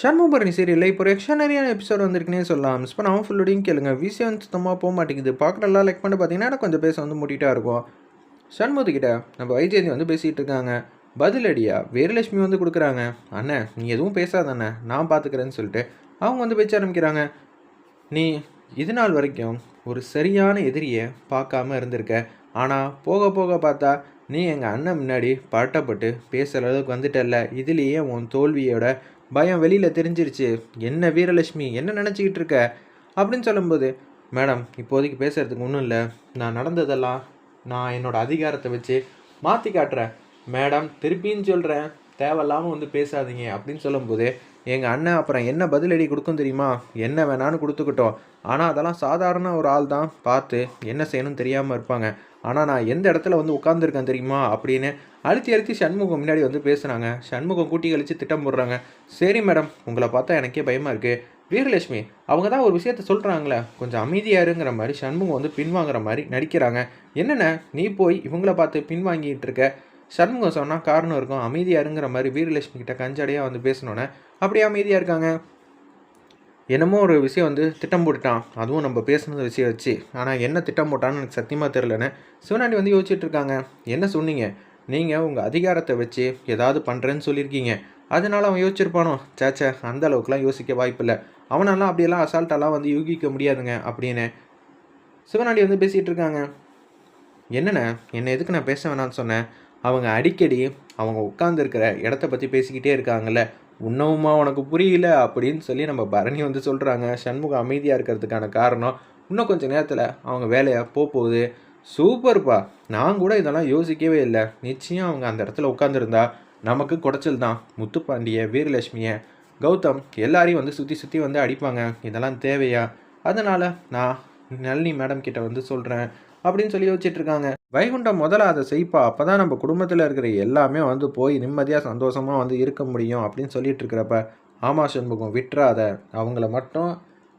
சண்முகபரணி சீரியலில் இப்போ எக்ஸ்ட்ரானரியான எபிசோட் வந்திருக்குனே சொல்லலாம். மிஸ் பண்ணாமல் ஃபுல்லோடையும் கேளுங்க. விசி வந்து சுத்தமாக போக மாட்டேங்குது. பார்க்குறலாம் லைக் பண்ணி பார்த்தீங்கன்னா எனக்கு கொஞ்சம் பேச வந்து மூட்டிகிட்டா இருக்கும். சண்முகத்துக்கிட்ட நம்ம வைஜெயந்தி வந்து பேசிகிட்டு இருக்காங்க. பதிலடியா வீரலட்சுமி வந்து கொடுக்குறாங்க. அண்ணே நீ எதுவும் பேசாதண்ணே நான் பார்த்துக்கிறேன்னு சொல்லிட்டு அவங்க வந்து பேச்ச ஆரம்பிக்கிறாங்க. நீ இது நாள் வரைக்கும் ஒரு சரியான எதிரியை பார்க்காம இருந்திருக்க. ஆனால் போக போக பார்த்தா நீ எங்கள் அண்ணன் முன்னாடி பரட்டப்பட்டு பேசுகிற அளவுக்கு வந்துட்டல இதுலேயே உன் தோல்வியோட பயம் வெளியில் தெரிஞ்சிருச்சு. என்ன வீரலட்சுமி என்ன நினச்சிக்கிட்டு இருக்க? அப்படின்னு சொல்லும்போது மேடம் இப்போதைக்கு பேசுகிறதுக்கு ஒன்றும் இல்லை. நான் நடந்ததெல்லாம் நான் என்னோட அதிகாரத்தை வச்சு மாற்றி காட்டுறேன். மேடம் திருப்பின்னு சொல்கிறேன் தேவையில்லாமல் வந்து பேசாதீங்க. அப்படின்னு சொல்லும்போது எங்கள் அண்ணன் அப்புறம் என்ன பதிலடி கொடுக்கும் தெரியுமா? என்ன வேணான்னு கொடுத்துக்கிட்டோம். ஆனால் அதெல்லாம் சாதாரண ஒரு ஆள் தான் பார்த்து என்ன செய்யணும்னு தெரியாமல் இருப்பாங்க. ஆனால் நான் எந்த இடத்துல வந்து உட்காந்துருக்கேன் தெரியுமா அப்படின்னு அழுத்தி அழுத்தி சண்முகம் முன்னாடி வந்து பேசுகிறாங்க சண்முகம் கூட்டி கழித்து திட்டம் போடுறாங்க. சரி மேடம் உங்களை பார்த்தா எனக்கே பயமாக இருக்குது வீரலட்சுமி அவங்க தான் ஒரு விஷயத்த சொல்கிறாங்களே கொஞ்சம் அமைதியாக இருங்கிற மாதிரி சண்முகம் வந்து பின்வாங்குற மாதிரி நடிக்கிறாங்க. என்னென்ன நீ போய் இவங்கள பார்த்து பின்வாங்கிட்டு இருக்க? சண்முகம் சொன்னால் காரணம் இருக்கும். அமைதியாக இருங்கிற மாதிரி வீரலட்சுமி கிட்ட கஞ்சடையாக வந்து பேசணுன்னே அப்படியே அமைதியாக இருக்காங்க. என்னமோ ஒரு விஷயம் வந்து திட்டம் போட்டுட்டான். அதுவும் நம்ம பேசுனது விஷயம் வச்சு ஆனால் என்ன திட்டம் போட்டான்னு எனக்கு சத்தியமாக தெரிலன்னு சிவனாண்டி வந்து யோசிச்சுட்டு இருக்காங்க என்ன சொன்னீங்க? நீங்கள் உங்கள் அதிகாரத்தை வச்சு ஏதாவது பண்ணுறேன்னு சொல்லியிருக்கீங்க. அதனால அவன் யோசிச்சிருப்பானோ? சேச்சே அந்த அளவுக்குலாம் யோசிக்க வாய்ப்பில்லை. அவனெல்லாம் அப்படியெல்லாம் அசால்ட்டெல்லாம் வந்து யூகிக்க முடியாதுங்க அப்படின்னு சிவனாண்டி வந்து பேசிகிட்டு இருக்காங்க என்னண்ணே? என்னை எதுக்கு நான் பேச வேணாம்னு சொன்னேன் அவங்க அடிக்கடி அவங்க உட்காந்துருக்கிற இடத்த பற்றி பேசிக்கிட்டே இருக்காங்கல்ல. உன்னவுமா உனக்கு புரியல அப்படின்னு சொல்லி நம்ம பரணி வந்து சொல்கிறாங்க சண்முகம் அமைதியாக இருக்கிறதுக்கான காரணம் இன்னும் கொஞ்சம் நேரத்தில் அவங்க வேலையாக போக போகுது. சூப்பர்ப்பா. நான் கூட இதெல்லாம் யோசிக்கவே இல்லை. நிச்சயம் அவங்க அந்த இடத்துல உட்காந்துருந்தா நமக்கு குடைச்சல் தான். முத்துப்பாண்டிய வீரலட்சுமியை கௌதம் எல்லாரையும் வந்து சுற்றி சுற்றி வந்து அடிப்பாங்க. இதெல்லாம் தேவையா? அதனால் நான் நளினி மேடம் கிட்ட வந்து சொல்கிறேன் அப்படின்னு சொல்லி யோசிச்சுட்டு இருக்காங்க. வைகுண்டம் முதல்ல அதை செய்ப்பா அப்போ தான் நம்ம குடும்பத்தில் இருக்கிற எல்லாமே வந்து போய் நிம்மதியாக சந்தோஷமாக வந்து இருக்க முடியும் அப்படின்னு சொல்லிட்டு இருக்கிறப்ப ஆமா சண்முகம் விட்டுறாத. அவங்கள மட்டும்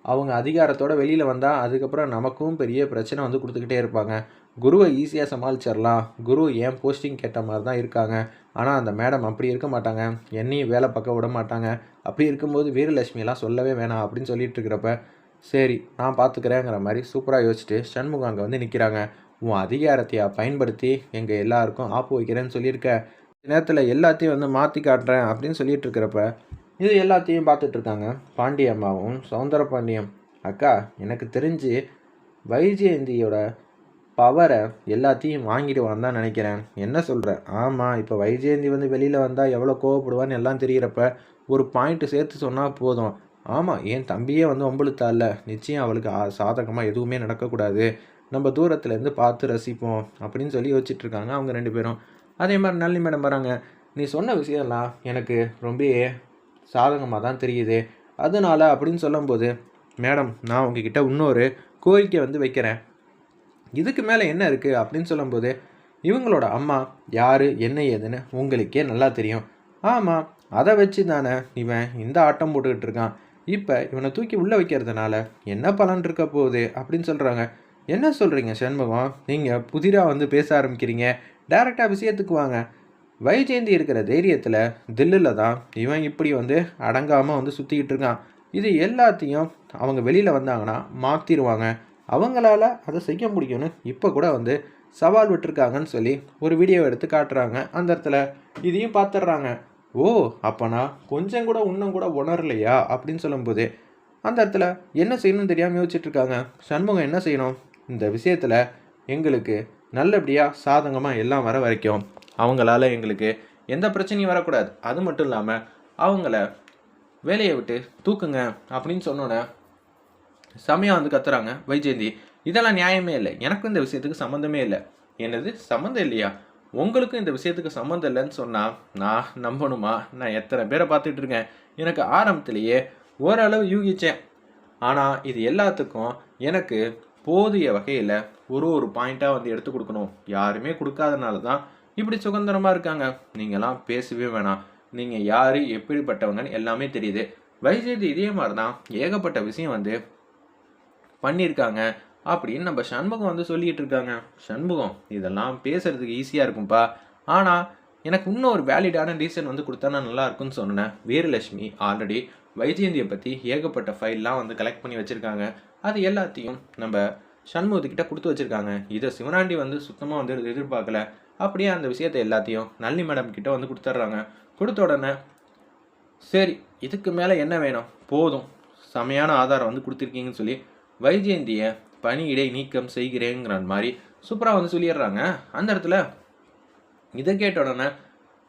அவங்க அதிகாரத்தோட வெளியில் வந்தால் அதுக்கப்புறம் நமக்கும் பெரிய பிரச்சனை வந்து கொடுத்துக்கிட்டே இருப்பாங்க. குருவை ஈஸியாக சமாளிச்சிடலாம். குரு ஏன் போஸ்டிங் கேட்ட மாதிரி தான் இருக்காங்க. ஆனால் அந்த மேடம் அப்படி இருக்க மாட்டாங்க. என்னையும் வேலை பார்க்க விட மாட்டாங்க. அப்படி இருக்கும்போது வீரலட்சுமியெல்லாம் சொல்லவே வேணாம் அப்படின்னு சொல்லிட்டு இருக்கிறப்ப சரி நான் பார்த்துக்கிறேங்கிற மாதிரி சூப்பராக யோசிச்சுட்டு சண்முகம் அங்கே வந்து நிற்கிறாங்க உன் அதிகாரத்தையாக பயன்படுத்தி எங்கள் எல்லாருக்கும் ஆப்பு வைக்கிறேன்னு சொல்லியிருக்க. நேரத்தில் எல்லாத்தையும் வந்து மாற்றி காட்டுறேன் அப்படின்னு சொல்லிட்டு இருக்கிறப்ப இது எல்லாத்தையும் பார்த்துட்ருக்காங்க பாண்டிய அம்மாவும் சௌந்தர பாண்டியம் அக்கா எனக்கு தெரிஞ்சு வைஜெயந்தியோட பவரை எல்லாத்தையும் வாங்கிடுவான்னு தான் நினைக்கிறேன். என்ன சொல்கிறேன் ஆமாம் இப்போ வைஜெயந்தி வந்து வெளியில் வந்தால் எவ்வளோ கோவப்படுவான்னு எல்லாம் தெரிகிறப்ப ஒரு பாயிண்ட்டு சேர்த்து சொன்னால் போதும். ஆமாம் என் தம்பியே வந்து ஒம்பளுத்தால நிச்சயம் அவளுக்கு சாதகமாக எதுவுமே நடக்கக்கூடாது. நம்ம தூரத்துலேருந்து பார்த்து ரசிப்போம் அப்படின்னு சொல்லி யோசிச்சுட்டு இருக்காங்க அவங்க ரெண்டு பேரும். அதே மாதிரி நல்லி மேடம் வராங்க. நீ சொன்ன விஷயம்லாம் எனக்கு ரொம்ப சாதகமாக தான் தெரியுது. அதனால அப்படின்னு சொல்லும்போது மேடம் நான் உங்ககிட்ட இன்னொரு கோரிக்கை வந்து வைக்கிறேன். இதுக்கு மேலே என்ன இருக்குது அப்படின்னு சொல்லும்போது இவங்களோட அம்மா யார் என்ன ஏதுன்னு உங்களுக்கே நல்லா தெரியும். ஆமாம் அதை வச்சு தானே இவன் இந்த ஆட்டம் போட்டுக்கிட்டு இருக்கான். இப்போ இவனை தூக்கி உள்ளே வைக்கிறதுனால என்ன பலன் இருக்க போகுது அப்படின்னு சொல்கிறாங்க என்ன சொல்கிறீங்க சண்முகம்? நீங்கள் புதிராக வந்து பேச ஆரம்பிக்கிறீங்க. டேரெக்டாக விஷயத்துக்கு வாங்க. வைஜெயந்தி இருக்கிற தைரியத்தில் தில்லில் தான் இவன் இப்படி வந்து அடங்காமல் வந்து சுற்றிக்கிட்டு இருக்கான். இது எல்லாத்தையும் அவங்க வெளியில் வந்தாங்கன்னா மாற்றிடுவாங்க அவங்களால அதை செய்ய முடியும்னு இப்போ கூட வந்து சவால் விட்டுருக்காங்கன்னு சொல்லி ஒரு வீடியோ எடுத்து காட்டுறாங்க. அந்த இடத்துல இதையும் பார்த்துட்றாங்க. ஓ அப்பனா கொஞ்சம் கூட இன்னும் கூட உணரலையா? அப்படின்னு சொல்லும்போது அந்த இடத்துல என்ன செய்யணும்னு தெரியாமல் யோசிச்சுட்ருக்காங்க. சண்முகம் என்ன செய்யணும்? இந்த விஷயத்தில் எங்களுக்கு நல்லபடியாக சாதகமாக எல்லாம் வர வரைக்கும் அவங்களால எங்களுக்கு எந்த பிரச்சனையும் வரக்கூடாது. அது மட்டும் இல்லாமல் அவங்கள வேலையை விட்டு தூக்குங்க அப்படின்னு சொன்னோன்னே செமையாக வந்து கத்துறாங்க வைஜெயந்தி. இதெல்லாம் நியாயமே இல்லை. எனக்கும் இந்த விஷயத்துக்கு சம்மந்தமே இல்லை. என்னது? சம்மந்தம் இல்லையா? உங்களுக்கும் இந்த விஷயத்துக்கு சம்மந்தம் இல்லைன்னு சொன்னால் நான் நம்பணுமா? நான் எத்தனை பேரை பார்த்துட்டு இருக்கேன்? எனக்கு ஆரம்பத்திலேயே ஓரளவு யூகிச்சேன். ஆனால் இது எல்லாத்துக்கும் எனக்கு போதிய வகையில் ஒரு ஒரு பாயிண்ட்டாக வந்து எடுத்து கொடுக்கணும். யாருமே கொடுக்காதனால தான் இப்படி சுதந்திரமாக இருக்காங்க. நீங்களாம் பேசவே வேணாம். நீங்கள் யார் எப்படிப்பட்டவங்கன்னு எல்லாமே தெரியுது. வைஜெயந்தி இதே மாதிரி தான் ஏகப்பட்ட விஷயம் வந்து பண்ணியிருக்காங்க. அப்படின்னு நம்ம சண்முகம் வந்து சொல்லிகிட்டு இருக்காங்க. சண்முகம் இதெல்லாம் பேசுறதுக்கு ஈஸியாக இருக்கும்ப்பா ஆனால் எனக்கு இன்னும் ஒரு வேலிடான ரீசன் வந்து கொடுத்தா நான் நல்லா இருக்கும்னு சொன்னேன். வீரலட்சுமி ஆல்ரெடி வைஜெயந்தியை பற்றி ஏகப்பட்ட ஃபைல்லாம் வந்து கலெக்ட் பண்ணி வச்சுருக்காங்க. அது எல்லாத்தையும் நம்ம சண்முகத்துக்கிட்ட கொடுத்து வச்சுருக்காங்க. இதை சிவனாண்டி வந்து சுத்தமாக வந்து எதிர்பார்க்கல. அப்படியே அந்த விஷயத்தை எல்லாத்தையும் நல்லி மேடம் கிட்ட வந்து கொடுத்துட்றாங்க. கொடுத்த உடனே சரி இதுக்கு மேலே என்ன வேணும்? போதும். செமையான ஆதாரம் வந்து கொடுத்துருக்கீங்கன்னு சொல்லி வைஜெயந்தியை பணியிடை நீக்கம் செய்கிறேங்கிற மாதிரி சூப்பராக வந்து சொல்லிடுறாங்க. அந்த இடத்துல இதை கேட்ட உடனே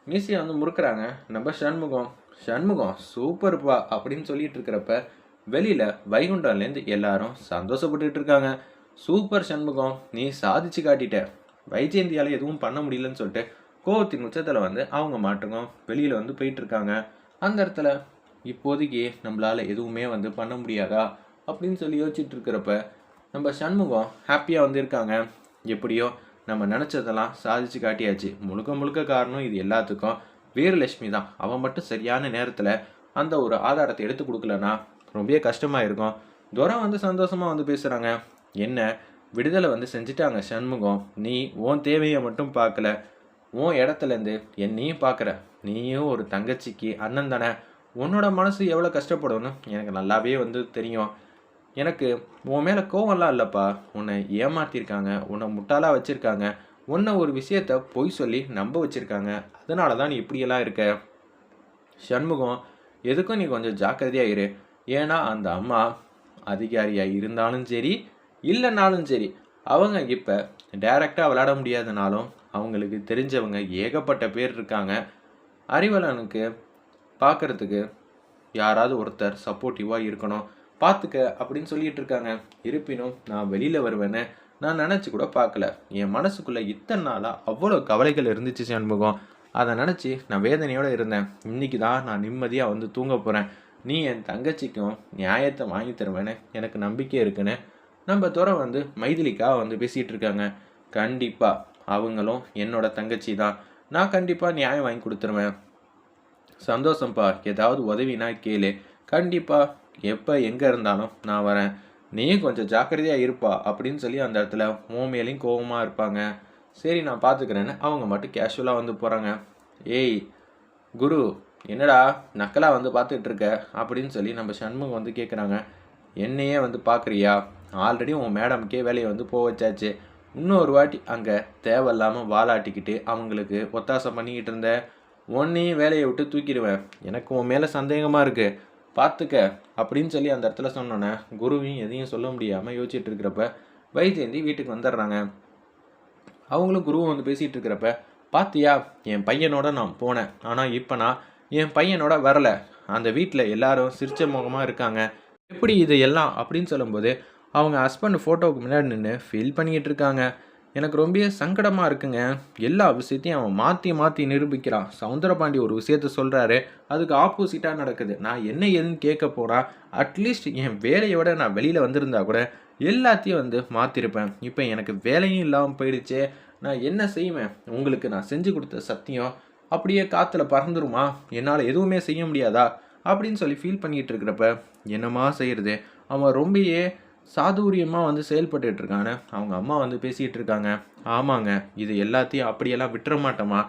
மீசியை வந்து முறுக்குறாங்க. நம்ம சண்முகம் சண்முகம் சூப்பர்ப்பா அப்படின்னு சொல்லிட்டு இருக்கிறப்ப வெளியில் வைகுண்டம்லேருந்து எல்லாரும் சந்தோஷப்பட்டுட்டு இருக்காங்க. சூப்பர் சண்முகம் நீ சாதிச்சு காட்டிட்ட. வைஜெயந்தியால் எதுவும் பண்ண முடியலன்னு சொல்லிட்டு கோவத்தின் உச்சத்தில் வந்து அவங்க மாட்டுங்க வெளியில் வந்து போயிட்டு இருக்காங்க. அந்த இடத்துல இப்போதைக்கு நம்மளால் எதுவுமே வந்து பண்ண முடியாதா அப்படின்னு சொல்லி யோசிச்சுட்டு இருக்கிறப்ப நம்ம சண்முகம் ஹாப்பியாக வந்து இருக்காங்க எப்படியோ நம்ம நினச்சதெல்லாம் சாதிச்சு காட்டியாச்சு. முழுக்க முழுக்க காரணம் இது எல்லாத்துக்கும். வீரலட்சுமி தான். அவன் மட்டும் சரியான நேரத்தில் அந்த ஒரு ஆதாரத்தை எடுத்து கொடுக்கலனா ரொம்பவே கஷ்டமாக இருக்கும். துரம் வந்து சந்தோஷமாக வந்து பேசுகிறாங்க என்ன? விடுதலை வந்து செஞ்சுட்டாங்க சண்முகம். நீ உன் தேவையை மட்டும் பார்க்கல. உன் இடத்துலேருந்து என்னையும் பார்க்குற. நீயும் ஒரு தங்கச்சிக்கு அண்ணன் தானே. உன்னோட மனசு எவ்வளோ கஷ்டப்படும்னு எனக்கு நல்லாவே வந்து தெரியும். எனக்கு உன் மேலே கோவம்லாம் இல்லைப்பா. உன்னை ஏமாற்றிருக்காங்க உன்னை முட்டாளாக வச்சுருக்காங்க. உன்னை ஒரு விஷயத்த பொய் சொல்லி நம்ப வச்சுருக்காங்க. அதனால தான் நீ இப்படியெல்லாம் இருக்க. சண்முகம் எதுக்கும் நீ கொஞ்சம் ஜாக்கிரதையாக இரு. ஏன்னா அந்த அம்மா அதிகாரியாக இருந்தாலும் சரி இல்லைனாலும் சரி அவங்க இப்போ டைரெக்டாக விளையாட முடியாதனாலும் அவங்களுக்கு தெரிஞ்சவங்க ஏகப்பட்ட பேர் இருக்காங்க. அறிவலனுக்கு பார்க்கறதுக்கு யாராவது ஒருத்தர் சப்போர்ட்டிவாக இருக்கணும். பார்த்துக்க அப்படின்னு சொல்லிட்டு இருக்காங்க. இருப்பினும் நான் வெளியில் வருவேன்னு நான் நினச்சி கூட பார்க்கல என் மனசுக்குள்ளே இத்தனை நாளாக அவ்வளோ கவலைகள் இருந்துச்சு சண்முகம். அதை நினச்சி நான் வேதனையோடு இருந்தேன். இன்னைக்கு தான் நான் நிம்மதியாக வந்து தூங்க போகிறேன் நீ என் தங்கச்சிக்கும் நியாயத்தை வாங்கி தருவேன்னு எனக்கு நம்பிக்கை இருக்குன்னு நம்ம துறை வந்து மைதிலிக்கா வந்து பேசிகிட்டு இருக்காங்க. கண்டிப்பாக அவங்களும் என்னோட தங்கச்சி தான். நான் கண்டிப்பாக நியாயம் வாங்கி கொடுத்துருவேன். சந்தோஷம்ப்பா ஏதாவது உதவினா கேளு. கண்டிப்பாக எப்போ எங்கே இருந்தாலும் நான் வரேன். நீயும் கொஞ்சம் ஜாக்கிரதையாக இருப்பா அப்படின்னு சொல்லி அந்த இடத்துல உன் மேலேயும் இருப்பாங்க. சரி நான் பார்த்துக்கிறேன்னு அவங்க மட்டும் கேஷுவலாக வந்து போகிறாங்க ஏய் குரு என்னடா நக்கலாக வந்து பார்த்துட்டு இருக்க? அப்படின்னு சொல்லி நம்ம சண்முகம் வந்து கேட்குறாங்க என்னையே வந்து பார்க்குறியா ஆல்ரெடி உன் மேடம்க்கே வேலையை வந்து போக வச்சாச்சு. இன்னொரு வாட்டி அங்கே தேவையில்லாமல் வாலாட்டிக்கிட்டு அவங்களுக்கு ஒத்தாசம் பண்ணிக்கிட்டு இருந்த. உன்னையும் வேலையை விட்டு தூக்கிடுவேன். எனக்கு உன் மேலே சந்தேகமாக இருக்குது பார்த்துக்க அப்படின்னு சொல்லி அந்த இடத்துல சொன்னோன்னே குருவையும் எதையும் சொல்ல முடியாமல் யோசிச்சுட்டு இருக்கிறப்ப வைஜெயந்தி வீட்டுக்கு வந்துடுறாங்க. அவங்களும் குருவும் வந்து பேசிகிட்டு இருக்கிறப்ப பாத்தியா என் பையனோட நான் போனேன். ஆனால் இப்போ நான் என் பையனோட வரல. அந்த வீட்டில் எல்லாரும் சிரிச்ச முகமாக இருக்காங்க. எப்படி இது எல்லாம் அப்படின்னு சொல்லும்போது அவங்க ஹஸ்பண்ட் ஃபோட்டோவுக்கு முன்னாடி நின்று ஃபீல் பண்ணிக்கிட்டு இருக்காங்க. எனக்கு ரொம்ப சங்கடமாக இருக்குங்க. எல்லா விஷயத்தையும் அவன் மாற்றி மாற்றி நிரூபிக்கிறான். சவுந்தரபாண்டி ஒரு விஷயத்த சொல்கிறாரு அதுக்கு ஆப்போசிட்டாக நடக்குது. நான் என்ன ஏதுன்னு கேட்க போகிறா அட்லீஸ்ட் என் வேலையோட நான் வெளியில் வந்திருந்தா கூட எல்லாத்தையும் வந்து மாற்றிருப்பேன் இப்போ எனக்கு வேலையும் இல்லாமல் போயிடுச்சே. நான் என்ன செய்வேன்? உங்களுக்கு நான் செஞ்சு கொடுத்த சத்தியம் அப்படியே காற்றுல பறந்துருமா? என்னால் எதுவுமே செய்ய முடியாதா? அப்படின்னு சொல்லி ஃபீல் பண்ணிகிட்டு இருக்கிறப்ப என்னமா செய்கிறது அவன் ரொம்பயே சாதுரியமாக வந்து செயல்பட்டு இருக்காங்க அவங்க அம்மா வந்து பேசிகிட்டு இருக்காங்க ஆமாங்க இது எல்லாத்தையும் அப்படியெல்லாம் விட்டுற மாட்டோமா?